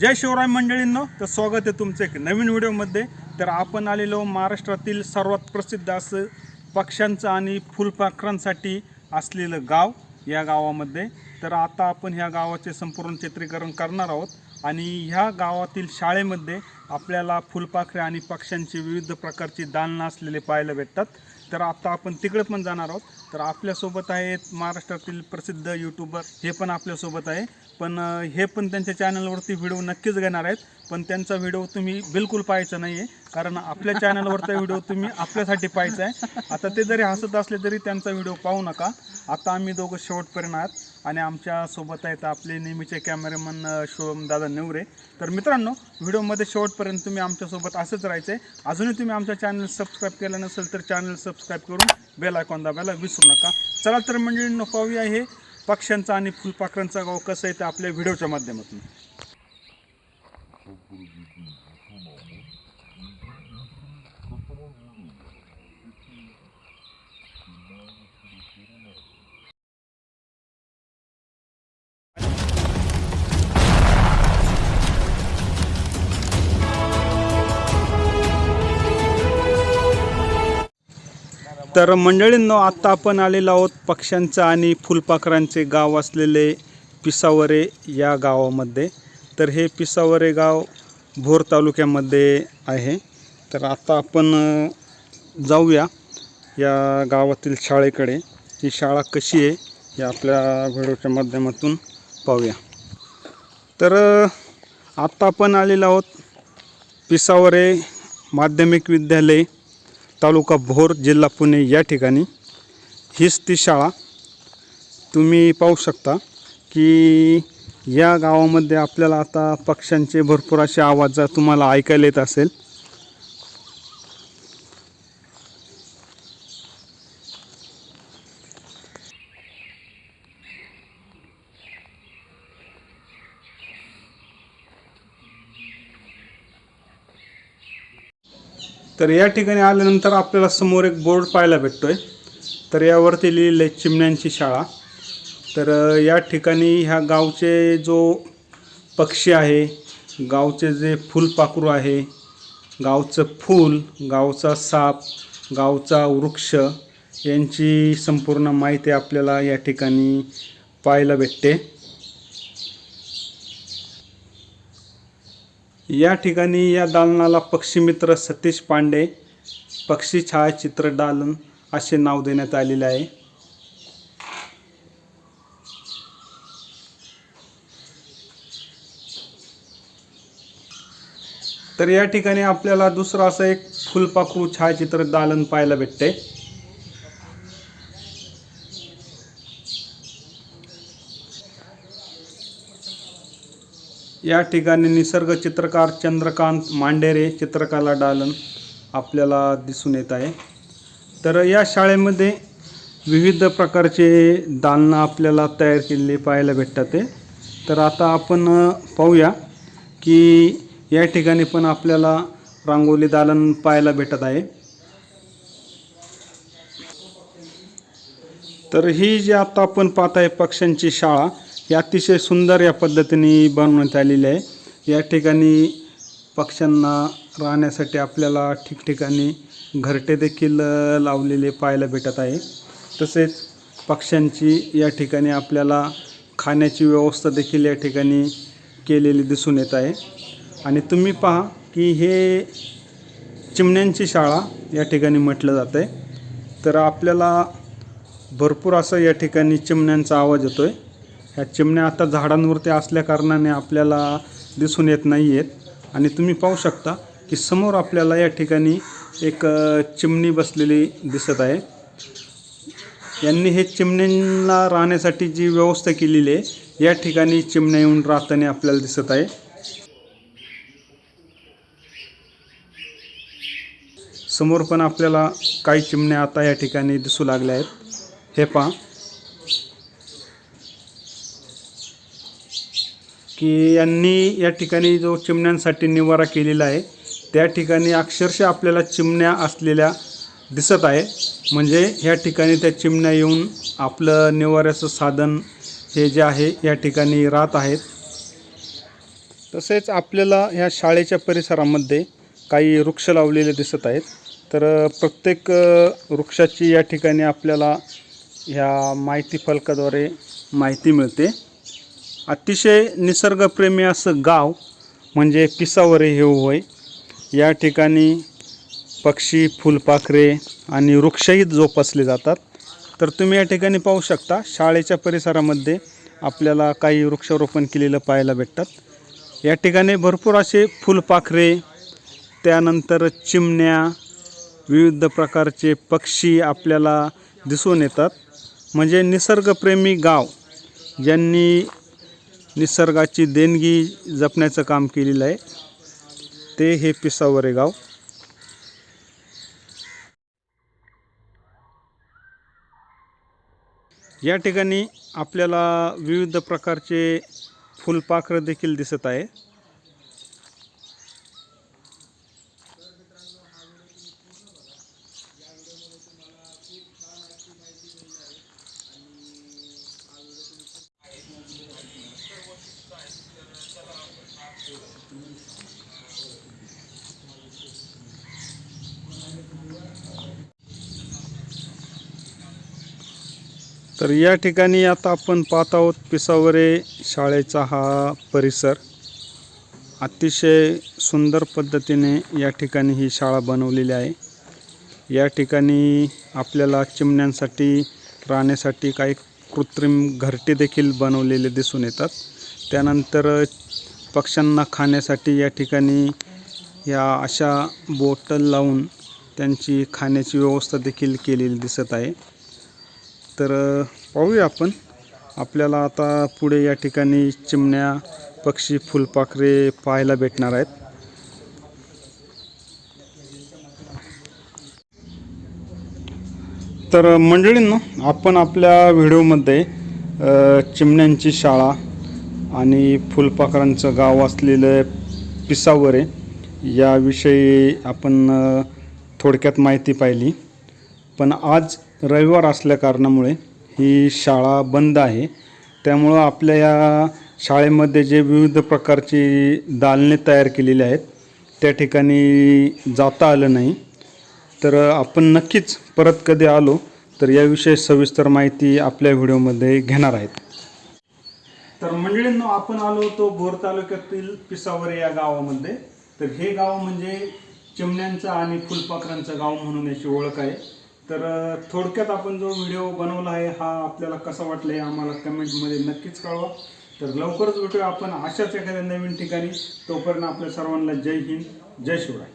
जय शिवराय मंडळींनो तर स्वागत आहे तुमचं एक नवीन व्हिडिओमध्ये. तर आपण आलेलो महाराष्ट्रातील सर्वात प्रसिद्ध असं पक्ष्यांचं आणि फुलपाखरांसाठी असलेलं गाव या गावामध्ये. तर आता आपण ह्या गावाचे संपूर्ण चित्रीकरण करणार आहोत आणि ह्या गावातील शाळेमध्ये आपल्याला फुलपाखरे आणि पक्ष्यांची विविध प्रकारची दालनं असलेले पाहायला भेटतात. तर आता आपण तिकडे पण जाणार आहोत. तर आपल्यासोबत आहेत महाराष्ट्रातील प्रसिद्ध यूट्यूबर हे पण आपल्यासोबत आहे. पण हे पण त्यांच्या चॅनलवरती व्हिडिओ नक्कीच घेणार आहेत. पण त्यांचा व्हिडिओ तुम्ही बिलकुल पाहायचा नाही आहे कारण आपल्या चॅनलवरचा व्हिडिओ तुम्ही आपल्यासाठी पाहायचा आहे. आता ते जरी हसत असले तरी त्यांचा व्हिडिओ पाहू नका. आता आम्ही दोघं शेवटपर्यंत आहात. आणि आमच्यासोबत आहेत आपले नेहमीचे कॅमेरामन शुभम दादा नेवरे. तर मित्रांनो व्हिडिओमध्ये शेवटपर्यंत तुम्ही आमच्यासोबत असंच राहायचं आहे अजूनही तुम्ही आमच्या चॅनल सबस्क्राईब केलं नसेल तर चॅनल सबस्क्राईब करून बेल आयकॉन दाबायला विसरू नका. चला तर मंडळी पाहूया हे पक्ष्यांचा आणि फुलपाखरांचा गाव कसं आहे ते आपल्या व्हिडिओच्या माध्यमातून. तर मंडळींनो आत्ता आपण आलेलो आहोत पक्ष्यांचं आणि फुलपाखरांचे गाव असलेले पिसावरे या गावामध्ये. तर हे पिसावरे गाव भोर तालुक्यामध्ये आहे. तर आता आपण जाऊया या गावातील शाळेकडे. ही शाळा कशी आहे हे आपल्या व्हिडिओच्या माध्यमातून पाहूया. तर आत्ता आपण आलेलो आहोत पिसावरे माध्यमिक विद्यालय तालुका भोर जिल्हा पुणे या ठिकाणी. हीच ती शाळा तुम्ही पाहू शकता की या गावामध्ये आपल्याला आता पक्ष्यांचे भरपूर असे आवाज तुम्हाला ऐकायला येत असेल. तर या ठिकाणी आल्यानंतर आपल्याला समोर एक बोर्ड पाहायला भेटतो आहे तर यावरती लिहिलेलं आहे चिमण्यांची शाळा. तर या ठिकाणी ह्या गावचे जो पक्षी आहे गावचे जे फुलपाखरू आहे गावचं फूल गावचा साप गावचा वृक्ष यांची संपूर्ण माहिती आपल्याला या ठिकाणी पाहायला भेटते. या ठिकाणी या दालनाला पक्षीमित्र सतीश पांडे पक्षी छायाचित्र दालन असे नाव देण्यात आलेले आहे. तर या ठिकाणी आपल्याला दुसरं असं एक फुलपाखरू छायाचित्र दालन पाहायला भेटते. या ठिकाणी निसर्ग चित्रकार चंद्रकांत मांडेरे चित्रकला दालन आपल्याला दिसून येत आहे. तर या शाळेमध्ये विविध प्रकारचे दालनं आपल्याला तयार केलेली पाहायला भेटतात ते. तर आता आपण पाहूया की या ठिकाणी पण आपल्याला रांगोली दालन पाहायला भेटत आहे. तर ही जी आता आपण पाहत आहे पक्ष्यांची शाळा हे अतिशय सुंदर या पद्धतीने बनवण्यात आलेली आहे. या ठिकाणी पक्ष्यांना राहण्यासाठी आपल्याला ठिकठिकाणी घरटे देखील लावलेले पाहायला भेटत आहे. तसेच पक्ष्यांची या ठिकाणी आपल्याला खाण्याची व्यवस्था देखील या ठिकाणी केलेली दिसून येत आहे. आणि तुम्ही पहा की हे चिमण्यांची शाळा या ठिकाणी म्हटलं जातं आहे तर आपल्याला भरपूर असं या ठिकाणी चिमण्यांचा आवाज येतो आहे ह्या चिमण्या आता झाडांवरती असल्या कारणाने आपल्याला दिसून येत नाही आहेत आणि तुम्ही पाहू शकता की समोर आपल्याला या ठिकाणी एक चिमणी बसलेली दिसत आहे. यांनी हे चिमण्यांना राहण्यासाठी जी व्यवस्था केलेली आहे या ठिकाणी चिमण्या येऊन राहताना आपल्याला दिसत आहे. समोर पण आपल्याला काही चिमण्या आता या ठिकाणी दिसू लागल्या आहेत. हे पहा. की यांनी या ठिकाणी जो चिमण्यांसाठी निवारा केलेला आहे त्या ठिकाणी अक्षरशः आपल्याला चिमण्या असलेल्या दिसत आहे. म्हणजे ह्या ठिकाणी त्या चिमण्या येऊन आपलं निवाऱ्याचं साधन हे जे आहे या ठिकाणी राहत आहेत. तसेच आपल्याला ह्या शाळेच्या परिसरामध्ये काही वृक्ष लावलेले दिसत आहेत. तर प्रत्येक वृक्षाची या ठिकाणी आपल्याला ह्या माहिती फलकाद्वारे माहिती मिळते. अतिशय निसर्गप्रेमी असं गाव म्हणजे पिसावरे हे होय या ठिकाणी पक्षी फुलपाखरे आणि वृक्षही जोपासले जातात. तर तुम्ही या ठिकाणी पाहू शकता शाळेच्या परिसरामध्ये आपल्याला काही वृक्षारोपण केलेलं पाहायला भेटतात. या ठिकाणी भरपूर असे फुलपाखरे त्यानंतर चिमण्या विविध प्रकारचे पक्षी आपल्याला दिसून येतात. म्हणजे निसर्गप्रेमी गाव ज्यांनी निसर्गाची देणगी जपण्याचं काम केलेलं आहे. ते हे पिसावरे गाव. या ठिकाणी आपल्याला विविध प्रकारचे फुलपाखरं देखील दिसत आहे. तर या ठिकाणी आता आपण पाहत आहोत पिसावरे शाळेचा हा परिसर. अतिशय सुंदर पद्धतीने या ठिकाणी ही शाळा बनवलेली आहे. या ठिकाणी आपल्याला चिमण्यांसाठी राहण्यासाठी काही कृत्रिम घरटे देखील बनवलेले दिसून येतात. त्यानंतर पक्ष्यांना खाण्यासाठी या ठिकाणी या अशा बोटल लावून त्यांची खाण्याची व्यवस्था देखील केलेली दिसत आहे. तर पाहूया आपण. आपल्याला आता पुढे या ठिकाणी चिमण्या पक्षी फुलपाखरे पाहायला भेटणार आहेत. तर मंडळींना आपण आपल्या व्हिडिओमध्ये चिमण्यांची शाळा आणि फुलपाखरांचं गाव असलेलं पिसावरे याविषयी आपण थोडक्यात माहिती पाहिली. पण आज रविवार असल्या कारणामुळे ही शाळा बंद आहे. त्यामुळं आपल्या या शाळेमध्ये जे विविध प्रकारची दालने तयार केलेली आहेत त्या ठिकाणी जाता आलं नाही. तर आपण नक्कीच परत कधी आलो तर याविषयी सविस्तर माहिती आपल्या व्हिडिओमध्ये घेणार आहेत. तर मंडळींनो आपण आलो होतो भोर तालुक्यातील पिसावरे या गावामध्ये. तर हे गाव म्हणजे चिमण्यांचं आणि फुलपाखरांचं गाव म्हणून याची ओळख आहे. तर थोडक्यात आपण जो व्हिडिओ बनवला आहे हा आपल्याला कसा वाटला आहे आम्हाला कमेंटमध्ये नक्कीच कळवा. तर लवकरच भेटूया आपण अशाच एखाद्या नवीन ठिकाणी. तोपर्यंत आपल्या सर्वांना जय हिंद जय शिवराय.